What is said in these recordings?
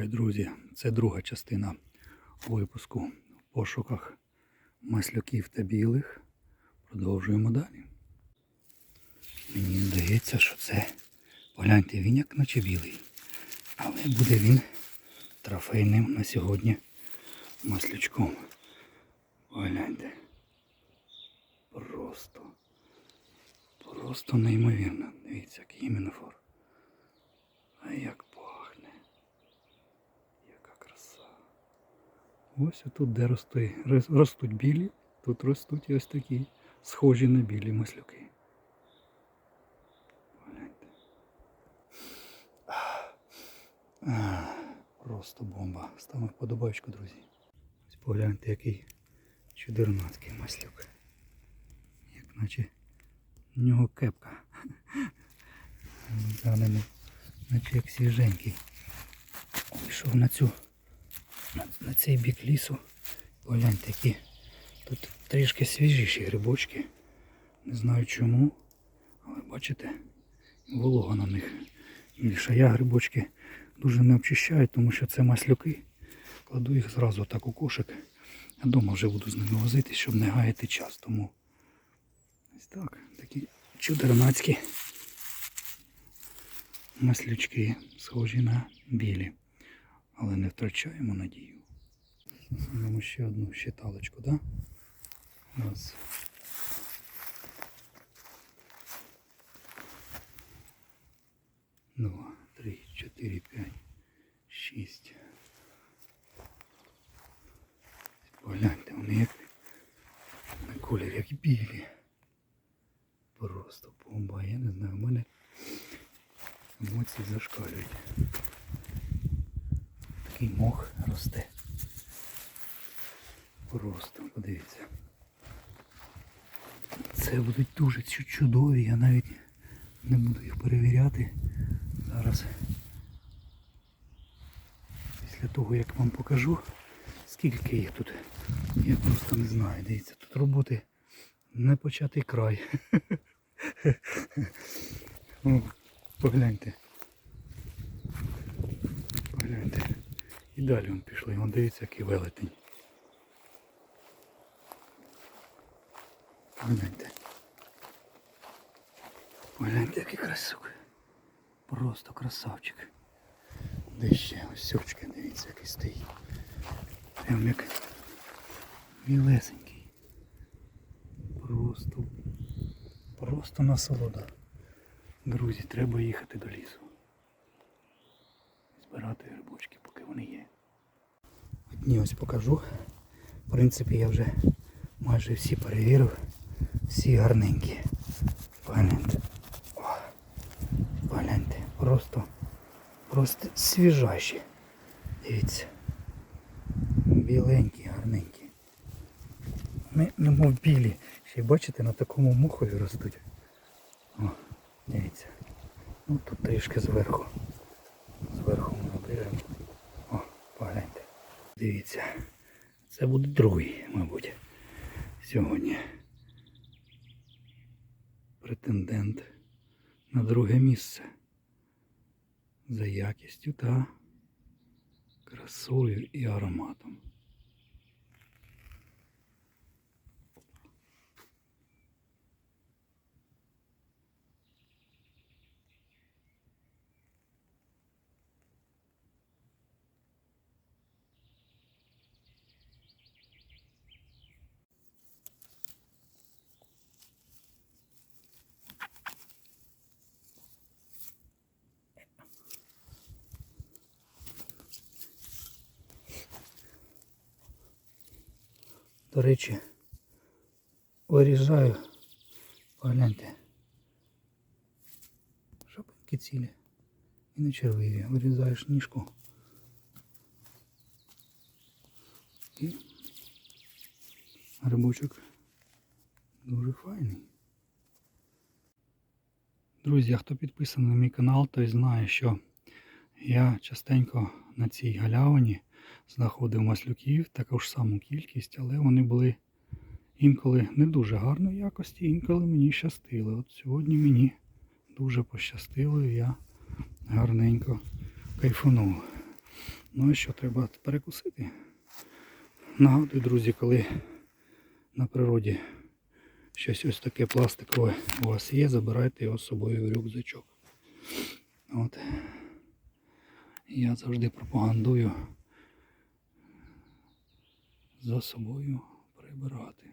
Друзі, це друга частина випуску в пошуках маслюків та білих. Продовжуємо далі. Мені здається, що це, погляньте, він як наче білий. Але буде він трофейним на сьогодні маслючком. Погляньте. Просто. Просто неймовірно. Дивіться, який імінофор. А як Ось тут, де рости, ростуть білі, тут ростуть ось такі схожі на білі маслюки. Погляньте. Просто бомба. Ставимо вподобайку, друзі. Ось погляньте, який чудернацький маслюк. Як наче в нього кепка. Зелений, наче як свіженький. Пішов на цю на, цей бік лісу. Погляньте, які тут трішки свіжіші грибочки. Не знаю чому. Але бачите, волога на них більше. Я грибочки дуже не обчищаю, тому що це маслюки. Кладу їх зразу так у кошик. А вдома вже буду з ними возитись, щоб не гаяти час. Тому ось так, такі чудернацькі маслючки, схожі на білі. Але не втрачаємо надію. Маємо ще одну щиталочку, так? Да? Раз. Два, три, чотири, п'ять, шість. Погляньте, вони як на колір, як білі. Просто бомба, я не знаю, в мене емоції зашкалюють. Такий мох росте. Просто подивіться. Це будуть дуже чудові, я навіть не буду їх перевіряти. Зараз після того як вам покажу, скільки їх тут, я просто не знаю. Дивіться, тут роботи не початий край. Погляньте. Погляньте. І далі він пішли. Вон дивіться, який велетень. Погляньте. Погляньте, який красук. Просто красавчик. Де ще ось сьочки, дивіться, який стоїть. Прям як мілесенький. Просто, просто насолода. Друзі, треба їхати до лісу. Збирати грибочки, поки вони є. Одні ось покажу. В принципі, я вже майже всі перевірив. Всі гарненькі. Погляньте. О, Погляньте. Просто, просто свіжайші. Дивіться. Біленькі, гарненькі. Вони немов білі. Ще бачите, на такому мохові ростуть. О, дивіться. Ну тут трішки. Зверху ми обріжемо. О, погляньте. Дивіться. Це буде другий, мабуть, сьогодні. Претендент на друге місце. За якістю та красою і ароматом. До речі, вирізаю, погляньте, шапинки цілі і не червиві. Вирізаєш ніжку і грибочок дуже файний. Друзі, хто підписаний на мій канал, той знає, що я частенько на цій галявині знаходив маслюків, таку ж саму кількість, але вони були інколи не дуже гарної якості, інколи мені щастило. От сьогодні мені дуже пощастило і я гарненько кайфанув. Ну а що, треба перекусити? Нагадую, друзі, коли на природі щось ось таке пластикове у вас є, забирайте його з собою в рюкзачок. От. Я завжди пропагандую за собою прибирати.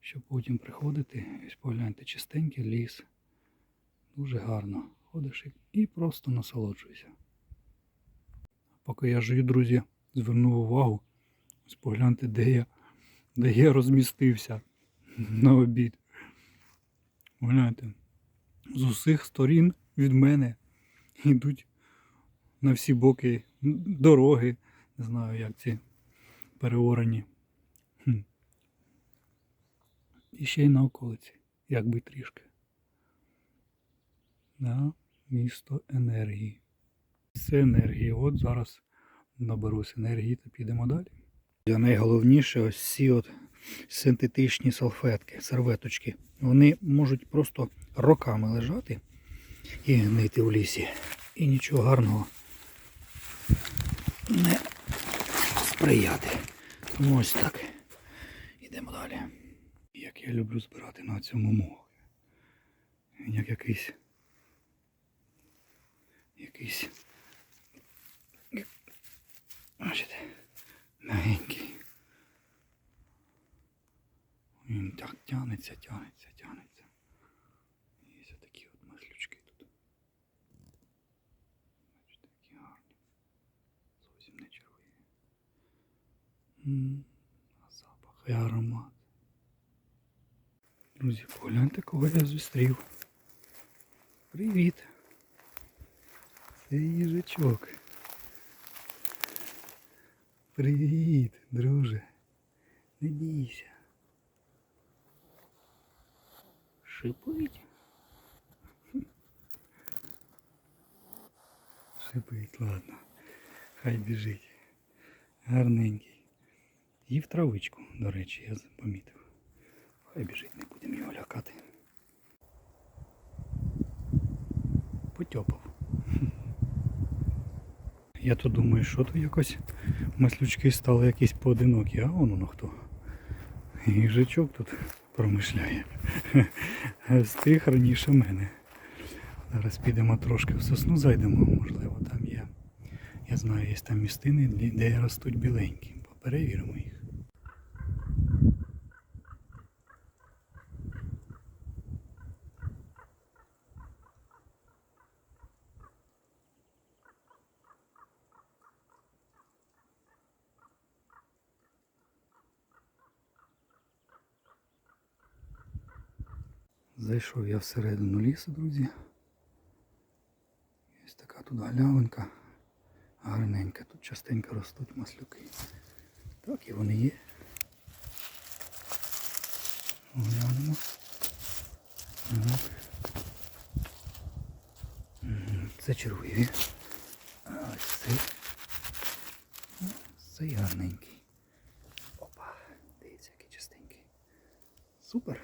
Щоб потім приходити, ось погляньте, чистенький ліс. Дуже гарно. Ходиш і- просто насолоджуйся. Поки я жию, друзі, звернув увагу. Ось погляньте, де я, де я розмістився на обід. Погляньте, з усіх сторін від мене йдуть на всі боки дороги. Не знаю, як ці переорані. Хм. І ще й на околиці, якби трішки. Да, місто енергії. Це енергії. От зараз наберусь енергії та підемо далі. Для найголовніше ось ці от синтетичні салфетки, серветочки. Вони можуть просто роками лежати і гнити в лісі. І нічого гарного не сприяти. Тому ось так. Ідемо далі. Як я люблю збирати на цьому мох. Він як якийсь. Якийсь. Бачите, мягенький. Він так тянеться, тянеться. запах і аромат. Друзі, погляньте, кого я зустрів. Привіт. Це їжачок. Привіт, друже. Не бійся. Шипить. Шипить, ладно. Хай біжить. Гарненький. І в травичку, до речі, я помітив. Хай біжить, не будемо його лякати. Потьопав. Я то думаю, що то якось маслючки стали якісь поодинокі, а воно ну хто. Їжачок тут промишляє. Встиг раніше мене. Зараз підемо трошки в сосну зайдемо, можливо, там є. Я знаю, є там містини, де ростуть біленькі. Перевіримо їх. Зайшов я всередину лісу, друзі. Ось така тут галявинка. Гарненька. Тут частенько ростуть маслюки. Так і вони є. Глянемо. Це червиві. А ось цей. Цей гарненький. Опа, дивіться, який чистенький. Супер.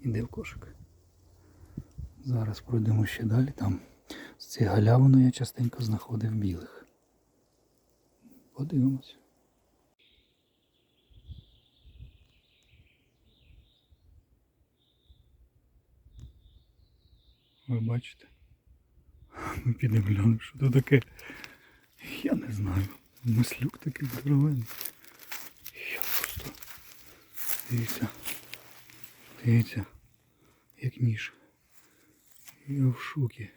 Іде в кошик. Зараз пройдемо ще далі. Там з цією галявиною я частенько знаходив білих. Подивимось. Ви бачите? Ми підемо глянемо, що це таке. Я не знаю. Маслюк такий здоровенний. Я просто. Дивіться. Дивіться. Як ніж. Я в шокі.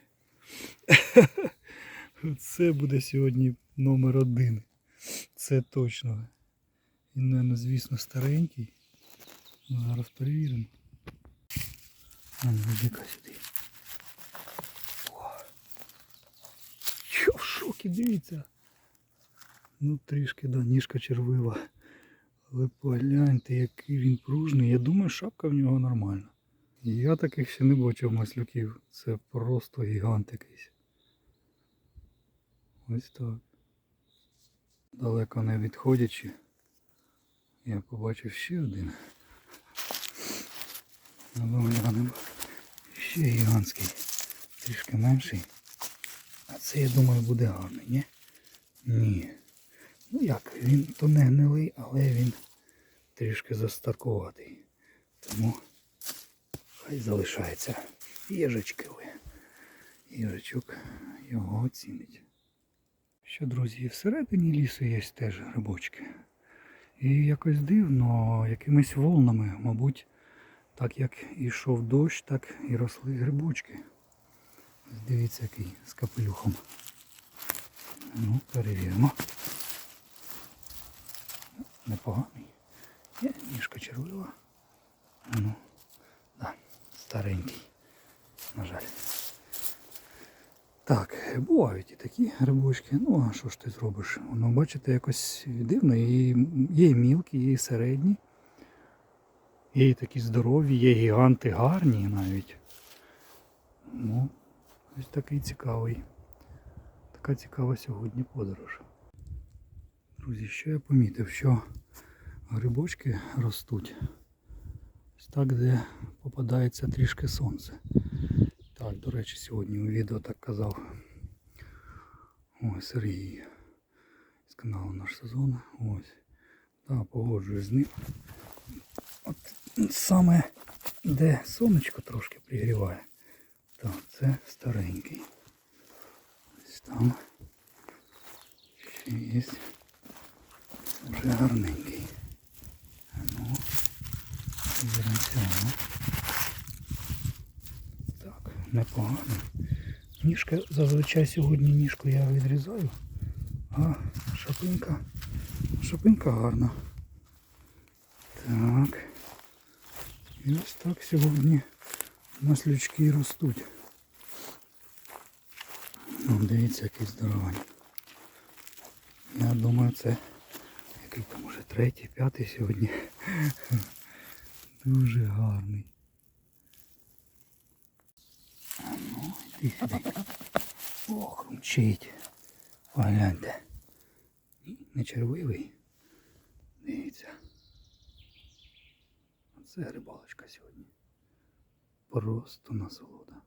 Це буде сьогодні номер один. Це точно. Він, наверное, звісно, старенький. Ну, Зараз перевіримо. А ну, іди-ка сюди. О. Я в шокі, дивіться. Ну трішки, да, ніжка червива. Але погляньте, який він пружний. Я думаю, шапка в нього нормальна. Я таких ще не бачив маслюків. Це просто гігант якийсь. Ось так. Далеко не відходячи, я побачив ще один. Ну, глянемо. Ще гігантський. Трішки менший. А це, я думаю, буде гарний, ні? Ні. Ну як, він то не гнилий, але він трішки застаркуватий. Тому хай залишається. Їжачки ви. Їжачок його оцінить. Що, друзі, і всередині лісу є теж грибочки. І якось дивно, якимись волнами, мабуть, так як ішов дощ, так і росли грибочки. Дивіться, який з капелюхом. Ну, перевіримо. Непоганий. Є ніжка червива. Ну, да, старенький. На жаль. Так, бувають і такі грибочки. Ну, а що ж ти зробиш? Воно, бачите, якось дивно. І є і мілкі, є і середні. Є і такі здорові, є гіганти гарні навіть. Ну, ось такий цікавий. Така цікава сьогодні подорож. Друзі, що я помітив, що грибочки ростуть ось так, де попадається трішки сонце. Так, до речі, сьогодні у відео так казав ось Сергій з каналу наш сезон. Ось. Так, погоджуюсь з ним. От саме де сонечко трошки пригріває. Так, це старенький. Ось там. Ще є. Вже гарненький. Ну, цього. Так, непогано. Ніжка зазвичай сьогодні ніжку я відрізаю, а шапинка, шапинка гарна. Так. І ось так сьогодні маслючки ростуть. Ну, дивіться, який здоровий. Я думаю, це який там уже третій, п'ятий сьогодні. Дуже гарний. Ну, йди сюди. Ох, мчить. Погляньте. Не червивий. Дивіться. Це рибалочка сьогодні. Просто насолода.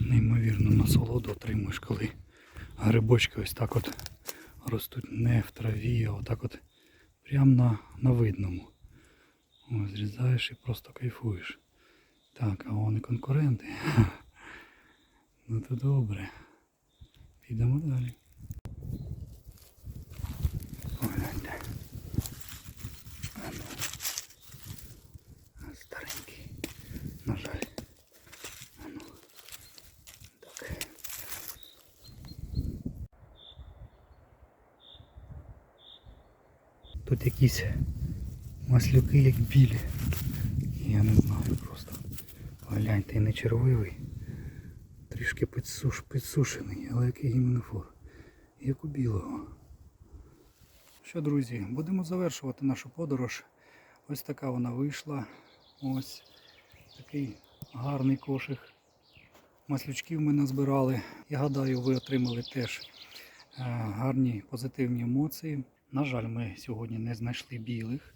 Неймовірну насолоду отримуєш, коли грибочки ось так от ростуть не в траві, а отак от прямо на, на видному. Ось зрізаєш і просто кайфуєш. Так, а вони конкуренти. Ну то добре. Підемо далі. Погляньте. А ну. Старенький. На жаль. А ну. Так. Тут якісь маслюки як білі. Я не знаю просто. Гляньте, і не червивий. Трішки підсуш, підсушений, але який гіменофор. Як у білого. Що, друзі, будемо завершувати нашу подорож. Ось така вона вийшла. Ось такий гарний кошик. Маслючків ми назбирали. Я гадаю, ви отримали теж е, гарні позитивні емоції. На жаль, ми сьогодні не знайшли білих,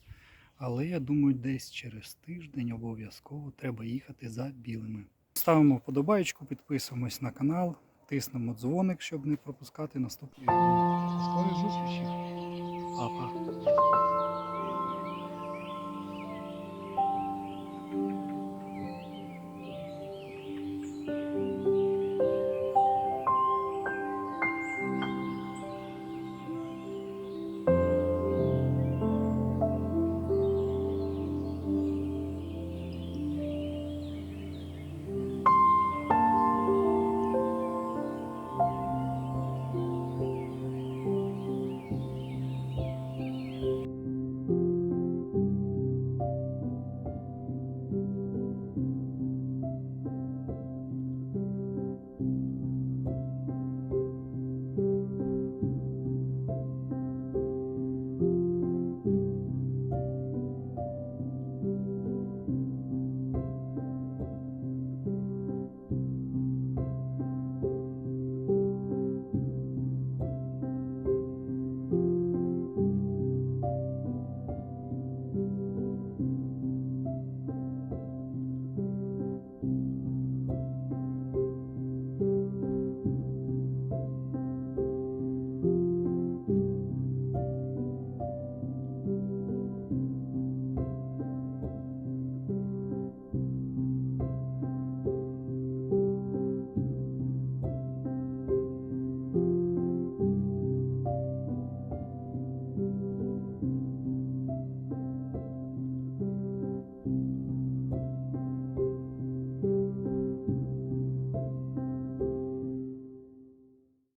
але я думаю, десь через тиждень обов'язково треба їхати за білими. Ставимо вподобайку, підписуємось на канал, тиснемо дзвоник, щоб не пропускати наступні Скорі зустрічі. Папа.